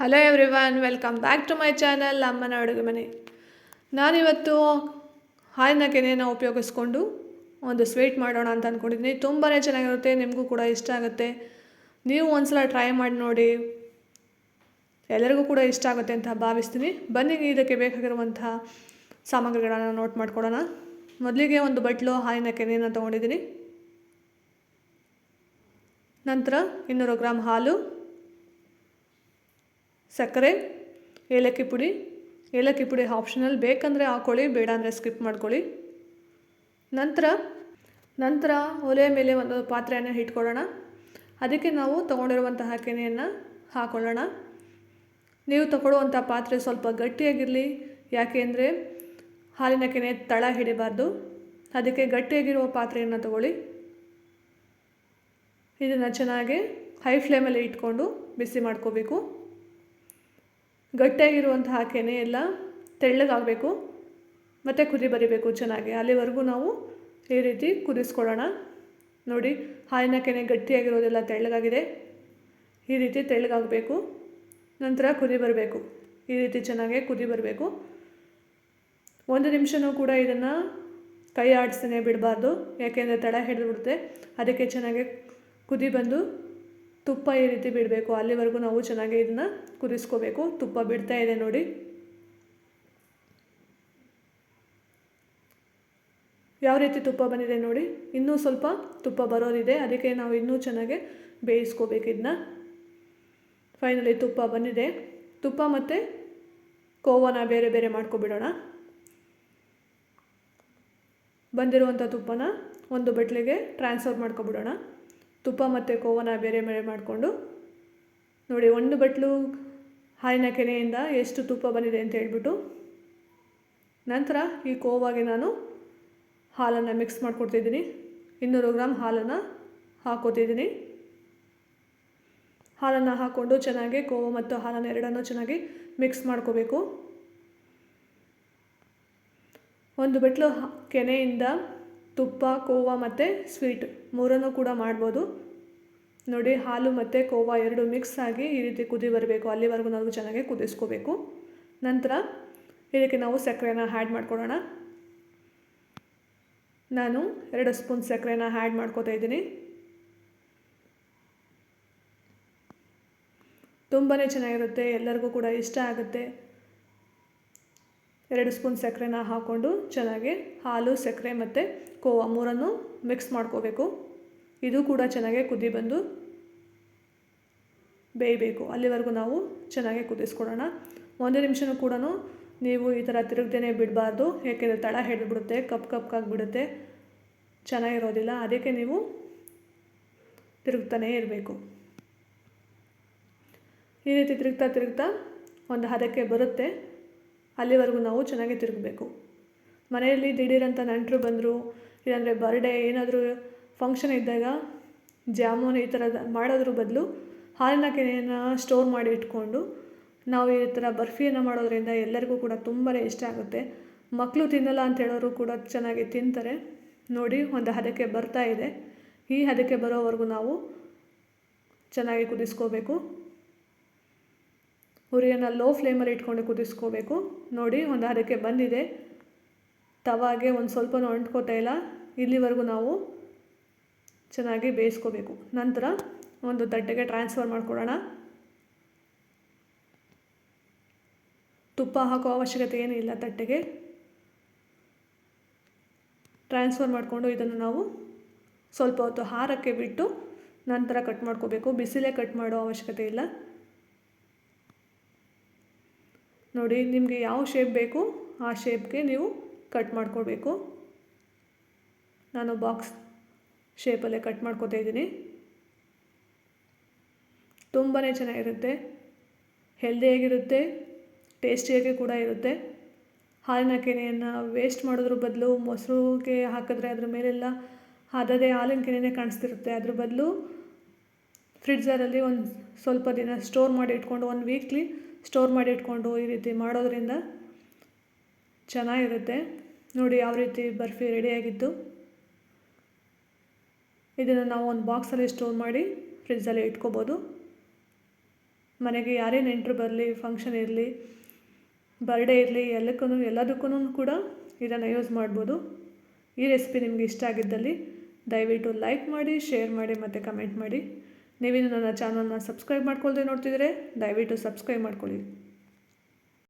Hello everyone welcome back to my channel ಅಮ್ಮನ ಅಡುಗೆ ಮನೆ ನಾನಿವತ್ತು ಹಾಲಿನ ಕೆನೆಯನ್ನು ಉಪಯೋಗಿಸ್ಕೊಂಡು ಒಂದು ಸ್ವೀಟ್ ಮಾಡೋಣ ಅಂತ ಅಂದ್ಕೊಂಡಿದ್ದೀನಿ ತುಂಬಾ ಚೆನ್ನಾಗಿರುತ್ತೆ, ನಿಮಗೂ ಕೂಡ ಇಷ್ಟ ಆಗುತ್ತೆ. ನೀವು ಒಂದ್ಸಲ ಟ್ರೈ ಮಾಡಿ ನೋಡಿ. ಎಲ್ಲರಿಗೂ ಕೂಡ ಇಷ್ಟ ಆಗುತ್ತೆ ಅಂತ ಭಾವಿಸ್ತೀನಿ. ಬನ್ನಿ, ಇದಕ್ಕೆ ಬೇಕಾಗಿರುವಂತಹ ಸಾಮಗ್ರಿಗಳನ್ನು ನೋಟ್ ಮಾಡ್ಕೊಡೋಣ ಮೊದಲಿಗೆ ಒಂದು ಬಟ್ಲು ಹಾಲಿನ ಕೆನೆಯನ್ನು ತೊಗೊಂಡಿದ್ದೀನಿ. ನಂತರ ಇನ್ನೂರು ಗ್ರಾಮ್ ಹಾಲು. ಸಕ್ಕರೆ, ಏಲಕ್ಕಿ ಪುಡಿ. ಏಲಕ್ಕಿ ಪುಡಿ ಆಪ್ಷನಲ್ ಬೇಕಂದರೆ ಹಾಕ್ಕೊಳ್ಳಿ ಬೇಡ ಅಂದರೆ ಸ್ಕಿಪ್ ಮಾಡ್ಕೊಳ್ಳಿ. ನಂತರ ನಂತರ ಒಲೆಯ ಮೇಲೆ ಒಂದು ಪಾತ್ರೆಯನ್ನು ಇಟ್ಕೊಳ್ಳೋಣ. ಅದಕ್ಕೆ ನಾವು ತೊಗೊಂಡಿರುವಂತಹ ಕೆನೆಯನ್ನು ಹಾಕೊಳ್ಳೋಣ. ನೀವು ತಗೊಳ್ಳುವಂಥ ಪಾತ್ರೆ ಸ್ವಲ್ಪ ಗಟ್ಟಿಯಾಗಿರಲಿ. ಯಾಕೆ ಅಂದರೆ ಹಾಲಿನ ಕೆನೆ ತಳ ಹಿಡಿಬಾರ್ದು. ಅದಕ್ಕೆ ಗಟ್ಟಿಯಾಗಿರುವ ಪಾತ್ರೆಯನ್ನು ತಗೊಳ್ಳಿ. ಇದನ್ನು ಚೆನ್ನಾಗಿ ಹೈ ಫ್ಲೇಮಲ್ಲಿ ಇಟ್ಕೊಂಡು ಬಿಸಿ ಮಾಡ್ಕೋಬೇಕು. ಗಟ್ಟಿಯಾಗಿರುವಂತಹ ಕೆನೆ ಎಲ್ಲ ತೆಳ್ಳಗಾಗಬೇಕು, ಮತ್ತು ಕುದಿ ಬರಿಬೇಕು ಚೆನ್ನಾಗಿ. ಅಲ್ಲಿವರೆಗೂ ನಾವು ಈ ರೀತಿ ಕುದಿಸ್ಕೊಳ್ಳೋಣ. ನೋಡಿ, ಹಾಲಿನ ಕೆನೆ ಗಟ್ಟಿಯಾಗಿರೋದೆಲ್ಲ ತೆಳ್ಳಗಾಗಿದೆ. ಈ ರೀತಿ ತೆಳ್ಳಗಾಗಬೇಕು. ನಂತರ ಕುದಿ ಬರಬೇಕು. ಈ ರೀತಿ ಚೆನ್ನಾಗಿ ಕುದಿ ಬರಬೇಕು. ಒಂದು ನಿಮಿಷನೂ ಕೂಡ ಇದನ್ನು ಕೈ ಆಡಿಸ್ತಾನೆ ಬಿಡಬಾರ್ದು, ಯಾಕೆಂದರೆ ತಳ ಹಿಡಿದು ಬಿಡುತ್ತೆ. ಅದಕ್ಕೆ ಚೆನ್ನಾಗಿ ಕುದಿ ಬಂದು ತುಪ್ಪ ಈ ರೀತಿ ಬಿಡಬೇಕು. ಅಲ್ಲಿವರೆಗೂ ನಾವು ಚೆನ್ನಾಗಿ ಇದನ್ನು ಕುದಿಸ್ಕೋಬೇಕು. ತುಪ್ಪ ಬಿಡ್ತಾ ಇದೆ ನೋಡಿ. ಯಾವ ರೀತಿ ತುಪ್ಪ ಬಂದಿದೆ ನೋಡಿ. ಇನ್ನೂ ಸ್ವಲ್ಪ ತುಪ್ಪ ಬರೋದಿದೆ. ಅದಕ್ಕೆ ನಾವು ಇನ್ನೂ ಚೆನ್ನಾಗಿ ಬೇಯಿಸ್ಕೋಬೇಕು ಇದನ್ನ. ಫೈನಲಿ ತುಪ್ಪ ಬಂದಿದೆ. ತುಪ್ಪ ಮತ್ತು ಕೋವನ ಬೇರೆ ಬೇರೆ ಮಾಡ್ಕೊಬಿಡೋಣ. ಬಂದಿರುವಂಥ ತುಪ್ಪನ ಒಂದು ಬಟ್ಲಿಗೆ ಟ್ರಾನ್ಸ್ಫರ್ ಮಾಡ್ಕೊಬಿಡೋಣ. ತುಪ್ಪ ಮತ್ತು ಕೋವನ ಬೇರೆ ಬೇರೆ ಮಾಡಿಕೊಂಡು ನೋಡಿ, ಒಂದು ಬಟ್ಲು ಹಾಲಿನ ಕೆನೆಯಿಂದ ಎಷ್ಟು ತುಪ್ಪ ಬಂದಿದೆ ಅಂತ ಹೇಳ್ಬಿಟ್ಟು ನಂತರ ಈ ಕೋವಾಗೆ ನಾನು ಹಾಲನ್ನು ಮಿಕ್ಸ್ ಮಾಡಿಕೊಡ್ತಿದ್ದೀನಿ. ಇನ್ನೂರು ಗ್ರಾಮ್ ಹಾಲನ್ನು ಹಾಕೋತಿದ್ದೀನಿ ಹಾಲನ್ನು ಹಾಕ್ಕೊಂಡು ಚೆನ್ನಾಗಿ ಕೋವ ಮತ್ತು ಹಾಲನ್ನು ಎರಡನ್ನೂ ಚೆನ್ನಾಗಿ ಮಿಕ್ಸ್ ಮಾಡ್ಕೋಬೇಕು. ಒಂದು ಬಟ್ಲು ಕೆನೆಯಿಂದ ತುಪ್ಪ, ಕೋವಾ ಮತ್ತು ಸ್ವೀಟ್ ಮೂರನ್ನು ಕೂಡ ಮಾಡ್ಬೋದು. ನೋಡಿ, ಹಾಲು ಮತ್ತು ಕೋವಾ ಎರಡು ಮಿಕ್ಸ್ ಆಗಿ ಈ ರೀತಿ ಕುದಿ ಬರಬೇಕು. ಅಲ್ಲಿವರೆಗೂ ನಾವು ಚೆನ್ನಾಗಿ ಕುದಿಸ್ಕೋಬೇಕು. ನಂತರ ಇದಕ್ಕೆ ನಾವು ಸಕ್ಕರೆನ ಆ್ಯಡ್ ಮಾಡ್ಕೊಳ್ಳೋಣ ನಾನು ಎರಡು ಸ್ಪೂನ್ ಸಕ್ಕರೆನ ಆ್ಯಡ್ ಮಾಡ್ಕೋತಾ ಇದ್ದೀನಿ. ತುಂಬಾ ಚೆನ್ನಾಗಿರುತ್ತೆ. ಎಲ್ಲರಿಗೂ ಕೂಡ ಇಷ್ಟ ಆಗುತ್ತೆ. ಎರಡು ಸ್ಪೂನ್ ಸಕ್ಕರೆನ ಹಾಕ್ಕೊಂಡು ಚೆನ್ನಾಗಿ ಹಾಲು, ಸಕ್ಕರೆ ಮತ್ತು ಕೋವಾ ಮೂರನ್ನು ಮಿಕ್ಸ್ ಮಾಡ್ಕೋಬೇಕು. ಇದು ಕೂಡ ಚೆನ್ನಾಗಿ ಕುದಿ ಬಂದು ಬೇಯಬೇಕು. ಅಲ್ಲಿವರೆಗೂ ನಾವು ಚೆನ್ನಾಗಿ ಕುದಿಸ್ಕೊಡೋಣ. ಒಂದೇ ನಿಮಿಷನೂ ಕೂಡ ನೀವು ಈ ಥರ ತಿರುಗ್ದೇ ಬಿಡಬಾರ್ದು. ಏಕೆಂದರೆ ತಳ ಹಿಡಿದ್ಬಿಡುತ್ತೆ, ಕಪ್ ಕಪ್ಕಾಗಿಬಿಡುತ್ತೆ ಚೆನ್ನಾಗಿರೋದಿಲ್ಲ. ಅದಕ್ಕೆ ನೀವು ತಿರುಗ್ತಾನೇ ಇರಬೇಕು. ಈ ರೀತಿ ತಿರುಗ್ತಾ ತಿರುಗ್ತಾ ಒಂದು ಹದಕ್ಕೆ ಬರುತ್ತೆ. ಅಲ್ಲಿವರೆಗೂ ನಾವು ಚೆನ್ನಾಗಿ ತಿರುಗಬೇಕು. ಮನೆಯಲ್ಲಿ ದಿಢೀರಂತ ನೆಂಟರು ಬಂದರು, ಇಲ್ಲಾಂದರೆ ಬರ್ಡೇ ಏನಾದರೂ ಫಂಕ್ಷನ್ ಇದ್ದಾಗ ಜಾಮೂನ್ ಈ ಥರದ ಮಾಡೋದ್ರ ಬದಲು ಹಾಲಿನ ಕೆನೆಯನ್ನು ಸ್ಟೋರ್ ಮಾಡಿ ಇಟ್ಕೊಂಡು ನಾವು ಈ ಥರ ಬರ್ಫಿಯನ್ನು ಮಾಡೋದ್ರಿಂದ ಎಲ್ಲರಿಗೂ ಕೂಡ ತುಂಬಾ ಇಷ್ಟ ಆಗುತ್ತೆ. ಮಕ್ಕಳು ತಿನ್ನಲ್ಲ ಅಂತ ಹೇಳೋರು ಕೂಡ ಚೆನ್ನಾಗಿ ತಿಂತಾರೆ. ನೋಡಿ, ಒಂದು ಹದಕ್ಕೆ ಬರ್ತಾ ಇದೆ. ಈ ಹದಕ್ಕೆ ಬರೋವರೆಗೂ ನಾವು ಚೆನ್ನಾಗಿ ಕುದಿಸ್ಕೋಬೇಕು. ಉರಿಯನ್ನು ಲೋ ಫ್ಲೇಮಲ್ಲಿ ಇಟ್ಕೊಂಡು ಕುದಿಸ್ಕೋಬೇಕು. ನೋಡಿ, ಒಂದು ಹದಕ್ಕೆ ಬಂದಿದೆ. ತವಾಗೆ ಒಂದು ಸ್ವಲ್ಪ ಅಂಟ್ಕೋತಾ ಇಲ್ಲ. ಇಲ್ಲಿವರೆಗೂ ನಾವು ಚೆನ್ನಾಗಿ ಬೇಯಿಸ್ಕೋಬೇಕು. ನಂತರ ಒಂದು ತಟ್ಟೆಗೆ ಟ್ರಾನ್ಸ್ಫರ್ ಮಾಡಿಕೊಡೋಣ. ತುಪ್ಪ ಹಾಕೋ ಅವಶ್ಯಕತೆ ಏನೂ ಇಲ್ಲ ತಟ್ಟೆಗೆ. ಟ್ರಾನ್ಸ್ಫರ್ ಮಾಡಿಕೊಂಡು ಇದನ್ನು ನಾವು ಸ್ವಲ್ಪ ಹೊತ್ತು ಹಾರಕ್ಕೆ ಬಿಟ್ಟು ನಂತರ ಕಟ್ ಮಾಡ್ಕೋಬೇಕು. ಬಿಸಿಲೇ ಕಟ್ ಮಾಡೋ ಅವಶ್ಯಕತೆ ಇಲ್ಲ. ನೋಡಿ, ನಿಮಗೆ ಯಾವ ಶೇಪ್ ಬೇಕು, ಆ ಶೇಪ್ಗೆ ನೀವು ಕಟ್ ಮಾಡ್ಕೊಳ್ಬೇಕು. ನಾನು ಬಾಕ್ಸ್ ಶೇಪಲ್ಲೇ ಕಟ್ ಮಾಡ್ಕೋತಾ ಇದ್ದೀನಿ. ತುಂಬಾ ಚೆನ್ನಾಗಿರುತ್ತೆ. ಹೆಲ್ದಿಯಾಗಿರುತ್ತೆ ಟೇಸ್ಟಿಯಾಗಿ ಕೂಡ ಇರುತ್ತೆ. ಹಾಲಿನ ಕೆನೆಯನ್ನು ವೇಸ್ಟ್ ಮಾಡೋದ್ರ ಬದಲು ಮೊಸರುಗೆ ಹಾಕಿದ್ರೆ ಅದ್ರ ಮೇಲೆಲ್ಲ ಅದದೇ ಹಾಲಿನ ಕೆನೆಯೇ ಕಾಣಿಸ್ತಿರುತ್ತೆ. ಅದ್ರ ಬದಲು ಫ್ರಿಡ್ಜರಲ್ಲಿ ಒಂದು ಸ್ವಲ್ಪ ದಿನ ಸ್ಟೋರ್ ಮಾಡಿ ಇಟ್ಕೊಂಡು ಒಂದು ವೀಕ್ಲಿ ಸ್ಟೋರ್ ಮಾಡಿ ಇಟ್ಕೊಂಡು ಈ ರೀತಿ ಮಾಡೋದ್ರಿಂದ ಚೆನ್ನಾಗಿರುತ್ತೆ. ನೋಡಿ ಯಾವ ರೀತಿ ಬರ್ಫಿ ರೆಡಿಯಾಗಿತ್ತು ಇದನ್ನು ನಾವು ಒಂದು ಬಾಕ್ಸಲ್ಲಿ ಸ್ಟೋರ್ ಮಾಡಿ ಫ್ರಿಡ್ಜಲ್ಲಿ ಇಟ್ಕೋಬೋದು. ಮನೆಗೆ ಯಾರೇ ನೆಂಟರು ಬರಲಿ ಫಂಕ್ಷನ್ ಇರಲಿ ಬರ್ಡೇ ಇರಲಿ ಎಲ್ಲಕ್ಕೂ ಎಲ್ಲದಕ್ಕೂ ಕೂಡ ಇದನ್ನು ಯೂಸ್ ಮಾಡ್ಬೋದು. ಈ ರೆಸಿಪಿ ನಿಮಗೆ ಇಷ್ಟ ಆಗಿದ್ದಲ್ಲಿ ದಯವಿಟ್ಟು ಲೈಕ್ ಮಾಡಿ ಶೇರ್ ಮಾಡಿ ಮತ್ತು ಕಮೆಂಟ್ ಮಾಡಿ. ನೀವಿನ್ನು ನನ್ನ ಚಾನಲ್ನ ಸಬ್ಸ್ಕ್ರೈಬ್ ಮಾಡ್ಕೊಳ್ದೆ ನೋಡ್ತಿದ್ರೆ ದಯವಿಟ್ಟು ಸಬ್ಸ್ಕ್ರೈಬ್ ಮಾಡ್ಕೊಳ್ಳಿ.